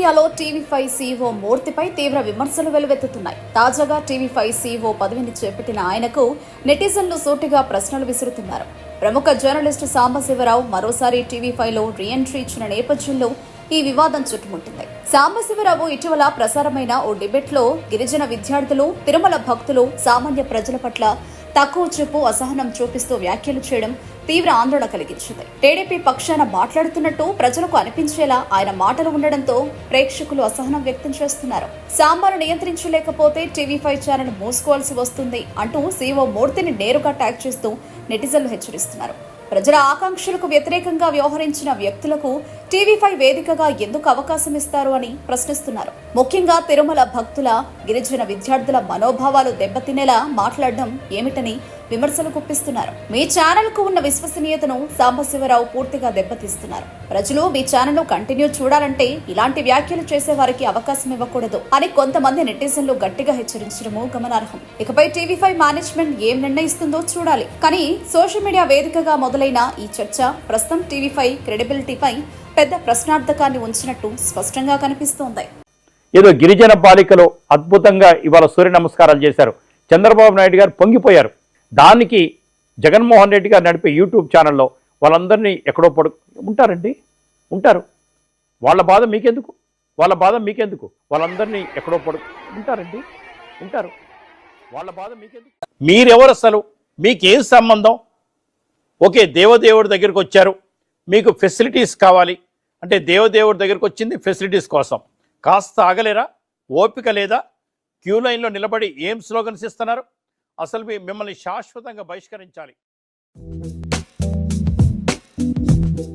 ఇండియాలో TV five CEO మూర్తిపై తీవ్ర విమర్శలు వెలువెత్తుతున్నాయి. తాజాగా టీవీ ఫైవ్ సీఈఓ పదవిని చేపట్టిన ఆయనకు నెటిజన్లు సూటిగా ప్రశ్నలు విసురుతున్నారు. ప్రముఖ జర్నలిస్టు సాంబశివరావు మరోసారి టీవీ ఫైవ్లో రీఎంట్రీ ఇచ్చిన నేపథ్యంలో ఈ వివాదం చుట్టుముట్టింది. సాంబశివరావు ఇటీవల ప్రసారమైన ఓ డిబేట్లో గిరిజన విద్యార్థులు తిరుమల భక్తులు సామాన్య ప్రజల పట్ల తక్కువ చూపు అసహనం చూపిస్తూ వ్యాఖ్యలు చేయడం తీవ్ర ఆందోళన కలిగించింది. టీడీపీ పక్షాన మాట్లాడుతున్నట్టు ప్రజలకు అనిపించేలా ఆయన మాటలు ఉండడంతో ప్రేక్షకులు అసహనం వ్యక్తం చేస్తున్నారు. సాంబారు నియంత్రించలేకపోతే టీవీ ఫైవ్ ఛానల్ మూసుకోవాల్సి వస్తుంది అంటూ సీఓ మూర్తిని నేరుగా ట్యాగ్ చేస్తూ నెటిజన్లు హెచ్చరిస్తున్నారు. ప్రజల ఆకాంక్షలకు వ్యతిరేకంగా వ్యవహరించిన వ్యక్తులకు టీవీ ఫైవ్ వేదికగా ఎందుకు అవకాశం ఇస్తారు అని ప్రశ్నిస్తున్నారు. ముఖ్యంగా తిరుమల భక్తుల గిరిజన విద్యార్థుల మనోభావాలు దెబ్బతినేలా మాట్లాడడం ఏమిటని విమర్శలు గుప్పిస్తున్నారు. మీ ఛానల్కు ఉన్న విశ్వసనీయతను సాంబశివరావు పూర్తిగా దెబ్బతీస్తున్నారు. ప్రజలు మీ ఛానల్ను కంటిన్యూ చూడాలంటే ఇలాంటి వ్యాఖ్యలు చేసే వారికి అవకాశం ఇవ్వకూడదు అని కొంతమంది నెటిజన్లు గట్టిగా హెచ్చరించడము గమనార్హం. ఇకపై టీవీ ఫైవ్ మేనేజ్మెంట్ ఏం నిర్ణయిస్తుందో చూడాలి. కానీ సోషల్ మీడియా వేదికగా మొదలైన ఈ చర్చ ప్రస్తుతం టీవీ ఫైవ్ క్రెడిబిలిటీపై పెద్ద ప్రశ్నార్థకాన్ని ఉంచినట్టు స్పష్టంగా కనిపిస్తోంది. ఏదో గిరిజన బాలికలు అద్భుతంగా ఇవాళ సూర్య నమస్కారాలు చేశారు. చంద్రబాబు నాయుడు గారు పొంగిపోయారు. దానికి జగన్మోహన్ రెడ్డి గారు నడిపే యూట్యూబ్ ఛానల్లో వాళ్ళందరినీ ఎక్కడో పడు ఉంటారండి ఉంటారు. వాళ్ళ బాధ మీకెందుకు? వాళ్ళ బాధ మీకెందుకు? వాళ్ళందరినీ ఎక్కడో పడు ఉంటారండి ఉంటారు. వాళ్ళ బాధ మీకెందుకు? మీరెవరు అసలు మీకేం సంబంధం? ఓకే దేవదేవుడి దగ్గరికి వచ్చారు. మీకు ఫెసిలిటీస్ కావాలి. అంటే దేవదేవుడి దగ్గరికి వచ్చింది ఫెసిలిటీస్ కోసం. కాస్త ఆగలేరా? ఓపిక లేదా? క్యూ లైన్లో నిలబడి ఏం స్లోగన్స్ ఇస్తున్నారు? అసలు మీ- మిమ్మల్ని శాశ్వతంగా బహిష్కరించాలి.